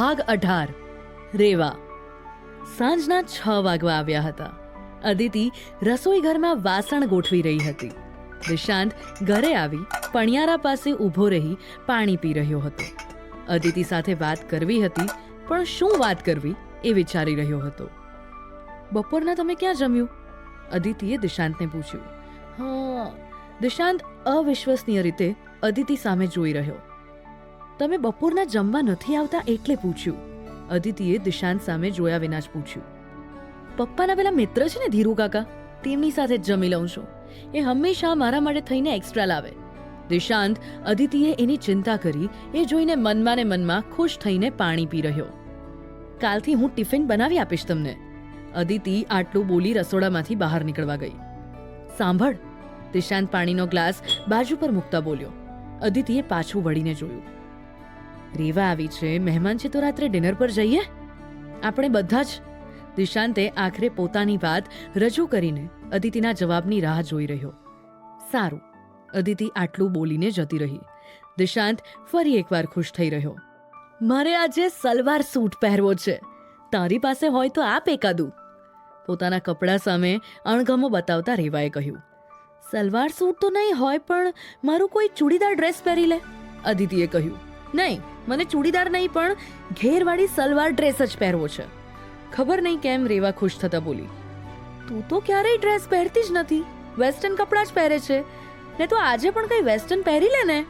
ભાગ અઢાર. રેવા. સાંજના છ વાગવા આવ્યા હતા. અદિતિ રસોઈ ઘરમાં વાસણ ગોઠવી રહી હતી. દિશાંત ઘરે આવી પણિયારા પાસે ઊભો રહી પાણી પી રહ્યો હતો. અદિતિ સાથે વાત કરવી હતી, પણ શું વાત કરવી એ વિચારી રહ્યો હતો. બપોરના તમે ક્યાં જમ્યું? અદિતિએ દિશાંતને પૂછ્યું. હા. દિશાંત અવિશ્વસનીય રીતે અદિતિ સામે જોઈ રહ્યો. તમે બપોરના જમવા નથી આવતા એટલે પૂછ્યું. અદિતિએ દિશાંત સામે જોયા વિના જ પૂછ્યું. પપ્પાના પેલા મિત્ર છે ને ધીરુ કાકા? તેમની સાથે જ જમી લઉં છું. એ હંમેશા મારા માટે થઈને એક્સ્ટ્રા લાવે. દિશાંત અદિતિએ એની ચિંતા કરી, એ જોઈને મનમાં ને મનમાં ખુશ થઈને પાણી પી રહ્યો. કાલથી હું ટિફિન બનાવી આપીશ તમને. અદિતિ આટલું બોલી રસોડામાંથી બહાર નીકળવા ગઈ. સાંભળ. દિશાંત પાણીનો ગ્લાસ બાજુ પર મૂકતા બોલ્યો. અદિતિએ પાછું વળીને જોયું. રેવા આવી છે, મહેમાન છે તો રાત્રે ડિનર પર જઈએ? આપણે બધા જ. દિશાંતે આખરે પોતાની વાત રજૂ કરીને અદિતિના જવાબની રાહ જોઈ રહ્યો. સારું. અદિતિ આટલું બોલીને જતી રહી. દિશાંત ફરી એકવાર ખુશ થઈ રહ્યો. મારે આજે સલવાર સૂટ પહેરવો છે. તારી પાસે હોય તો આપ એકાદું. પોતાના કપડાં સામે અણગમો બતાવતા રેવાએ કહ્યું. સલવાર સૂટ તો નહીં હોય, પણ મારું કોઈ ચૂડીદાર ડ્રેસ પહેરી લે. અદિતિએ કહ્યું. નહીં મને ચૂડીદાર નહીં, પણ ઘેરવાળી સલવાર ડ્રેસ જ પહેરવો છે. ખબર નહીં કેમ રેવા ખુશ થતા બોલી. તું તો ક્યારેય ડ્રેસ પહેરતી જ નથી. વેસ્ટર્ન કપડાં જ પહેરે છે. ને તો આજે પણ કંઈ વેસ્ટર્ન પહેરી લે ને?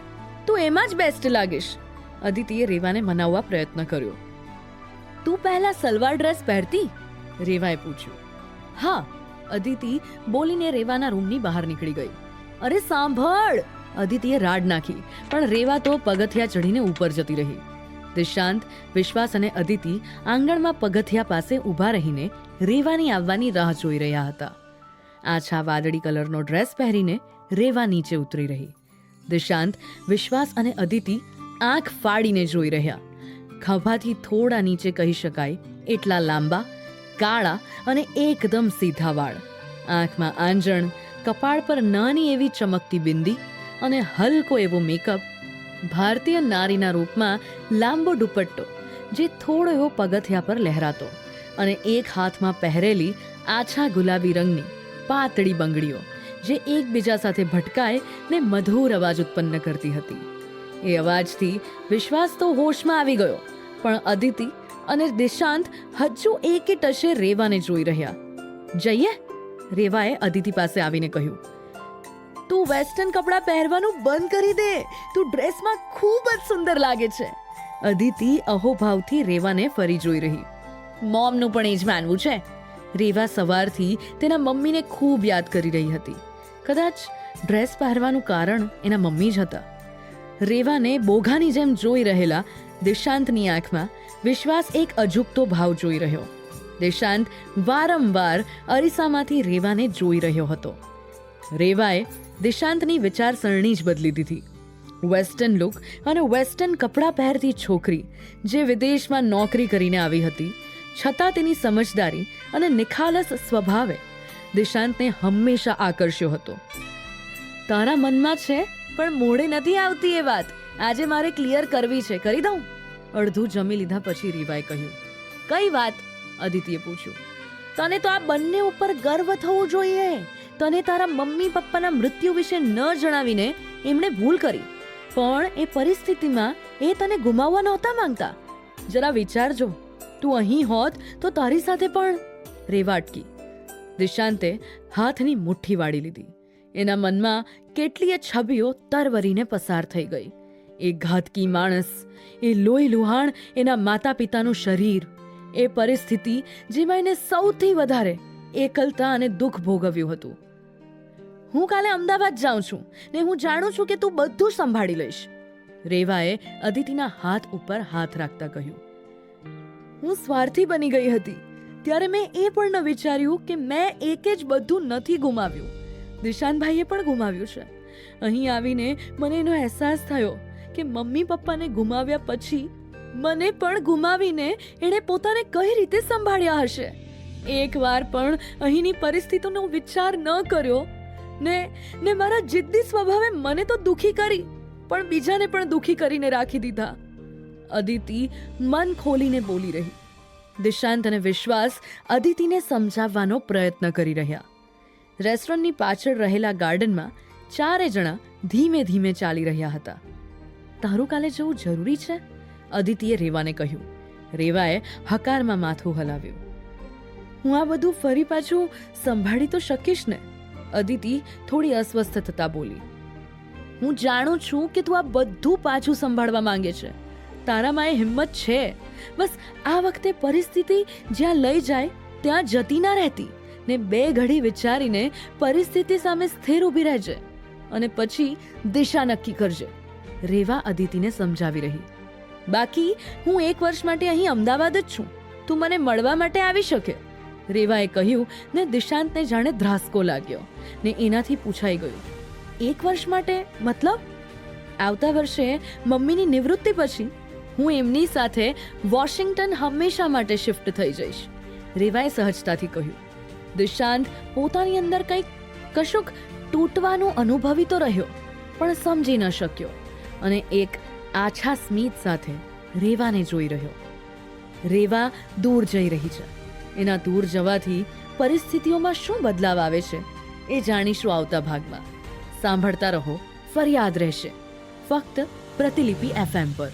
તું એમાં જ બેસ્ટ લાગીશ. અદિતિએ રેવાને મનાવવા પ્રયત્ન કર્યો. તું પહેલા સલવાર ડ્રેસ પહેરતી? રેવાએ પૂછ્યું. હા. અદિતિ બોલીને રેવાના રૂમની બહાર નીકળી ગઈ. અરે, સાંભળ! અદિતિએ રાડ નાખી, પણ રેવા તો પગથિયા ચઢીને ઉપર જતી રહી. દિશાંત, વિશ્વાસ અને અદિતિ આંગણમાં પગથિયા પાસે ઊભા રહીને રેવાની આવવાની રાહ જોઈ રહ્યા હતા. આછા વાદળી કલરનો ડ્રેસ પહેરીને રેવા નીચે ઉતરી રહી. દિશાંત, વિશ્વાસ અને અદિતિ આંખ ફાડીને જોઈ રહ્યા. ખભાથી થોડા નીચે કહી શકાય, એટલા લાંબા, કાળા અને એકદમ સીધા વાળ આંખમાં આંજણ, કપાળ પર નાની એવી ચમકતી બિંદી અને હલકો એવો મેકઅપ ભારતીય નારીના રૂપમાં લાંબો દુપટ્ટો, જે થોડો એવો પગથિયા પર લહેરાતો અને એક હાથમાં પહેરેલી આછા ગુલાબી રંગની પાતળી બંગડીઓ, જે એકબીજા સાથે ભટકાય ને મધુર અવાજ ઉત્પન્ન કરતી હતી. એ અવાજથી વિશ્વાસ તો હોશમાં આવી ગયો, પણ અદિતિ અને દિશાંત હજુ એકે ટશે રેવાને જોઈ રહ્યા. જઈએ? રેવાએ અદિતિ પાસે આવીને કહ્યું. તું વેસ્ટર્ન કપડાં પહેરવાનું બંધ કરી દે. તું ડ્રેસમાં ખૂબ જ સુંદર લાગે છે. અદિતિ અહોભાવથી રેવાને ફરી જોઈ રહી. મોમનું પણ એ જ માનવું છે. રેવા સવારથી તેના મમ્મીને ખૂબ યાદ કરી રહી હતી. કદાચ ડ્રેસ પહેરવાનું કારણ એના મમ્મી જ હતા. રેવાને બોઘાની જેમ જોઈ રહેલા દિશાંતની આંખમાં વિશ્વાસ એક અજુકતો ભાવ જોઈ રહ્યો. દિશાંત વારંવાર અરીસામાંથી રેવાને જોઈ રહ્યો હતો. રેવાએ દિશાંતની વિચારસરણી જ બદલી દીધી. વેસ્ટર્ન લુક અને વેસ્ટર્ન કપડાં પહેરતી છોકરી, જે વિદેશમાં નોકરી કરીને આવી હતી, છતાં તેની સમજદારી અને નિખાલસ સ્વભાવે દિશાંતને હંમેશા આકર્ષ્યો હતો. તારા મનમાં છે, પણ મોડે નથી આવતી એ વાત. આજે મારે ક્લિયર કરવી છે. કરી દઉં? અડધું જમી લીધા પછી રીવાએ કહ્યું. કઈ વાત? અદિતિએ પૂછ્યું. તને તો આ બંને ઉપર ગર્વ થવો જોઈએ. તને તારા મમ્મી પપ્પાના મૃત્યુ વિશે ન જણાવીને એમણે ભૂલ કરી. પણ એ પરિસ્થિતિમાં એ તને ગુમાવવા નહોતા માંગતા. જરા વિચારજો તું અહીં હોત તો તારી સાથે પણ રેવાટકી દિશાંતે હાથની મુઠ્ઠી વાળી લીધી. એના મનમાં કેટલીય છબીઓ તરવરીને પસાર થઈ ગઈ. એ ઘાતકી માણસ, એ લોહી લુહાણ એના માતા પિતાનું શરીર, એ પરિસ્થિતિ જેમાં એને સૌથી વધારે એકલતા અને દુઃખ ભોગવ્યું હતું. હું કાલે અમદાવાદ જાઉં છું ને હું જાણું છું કે તું બધું સંભાળી લઈશ. રેવાએ અદિતિના હાથ ઉપર હાથ રાખતા કહ્યું. હું સ્વાર્થી બની ગઈ હતી, ત્યારે મેં એ પણ ન વિચાર્યું કે મેં એકે જ બધું નથી ગુમાવ્યું. દિશાનભાઈએ પણ ગુમાવ્યું છે. અહીં આવીને મને એનો અહેસાસ થયો કે મમ્મી પપ્પાને ગુમાવ્યા પછી મને પણ ગુમાવીને એણે પોતાને કઈ રીતે સંભાળ્યા હશે? એકવાર પણ અહીંની પરિસ્થિતિનો વિચાર ન કર્યો ને ને મારા જિદ્દી સ્વભાવે મને તો દુખી કરી, પણ બીજાને પણ દુખી કરીને રાખી દીધા. અદિતિ મન ખોલીને બોલી રહી. દિશાંત અને વિશ્વાસ અદિતિને સમજાવવાનો પ્રયત્ન કરી રહ્યા. રેસ્ટોરન્ટની પાછળ રહેલા ગાર્ડનમાં ચારે જણા ધીમે ધીમે ચાલી રહ્યા હતા. તારું કાલે જવું જરૂરી છે? અદિતિએ રેવાને કહ્યું. રેવાએ હકારમાં માથું હલાવ્યું. હું આ બધું ફરી પાછું સંભાળી તો શકીશ ને? અદિતિ થોડી અસ્વસ્થ થતા બોલી, હું જાણું છું કે તું આ બધું પાછું સંભાળવા માંગે છે. તારામાં એ હિંમત છે. બસ આ વખતે પરિસ્થિતિ જ્યાં લઈ જાય, ત્યાં જતી ના રહેતી. ને બે ઘડી વિચારીને પરિસ્થિતિ સામે સ્થિર ઊભી રહેજે અને પછી દિશા નક્કી કરજે. રેવા અદિતિને સમજાવી રહી, બાકી હું એક વર્ષ માટે અહીં અમદાવાદ જ છું. તું મને મળવા માટે આવી શકે. રેવાએ કહ્યું, ને દિશાંતને જાણે ધ્રાસકો લાગ્યો. ને એનાથી પૂછાઈ ગયું, એક વર્ષ માટે? મતલબ? આવતા વર્ષે મમ્મીની નિવૃત્તિ પછી હું એમની સાથે વોશિંગ્ટન હંમેશા માટે શિફ્ટ થઈ જઈશ. રેવાએ સહજતાથી કહ્યું, દિશાંત, પોતાની અંદર કંઈક કશુંક તૂટવાનું અનુભવી તો રહ્યો, પણ સમજી ન શક્યો. અને એક આછા સ્મિત સાથે રેવાને જોઈ રહ્યો. રેવા દૂર જઈ રહી છે. એના દૂર જવાથી પરિસ્થિતિઓમાં શું બદલાવ આવે છે એ જાણીશું આવતા ભાગમાં. સાંભળતા રહો, ફરિયાદ રહેશે. ફક્ત પ્રતિલિપિ એફએમ પર.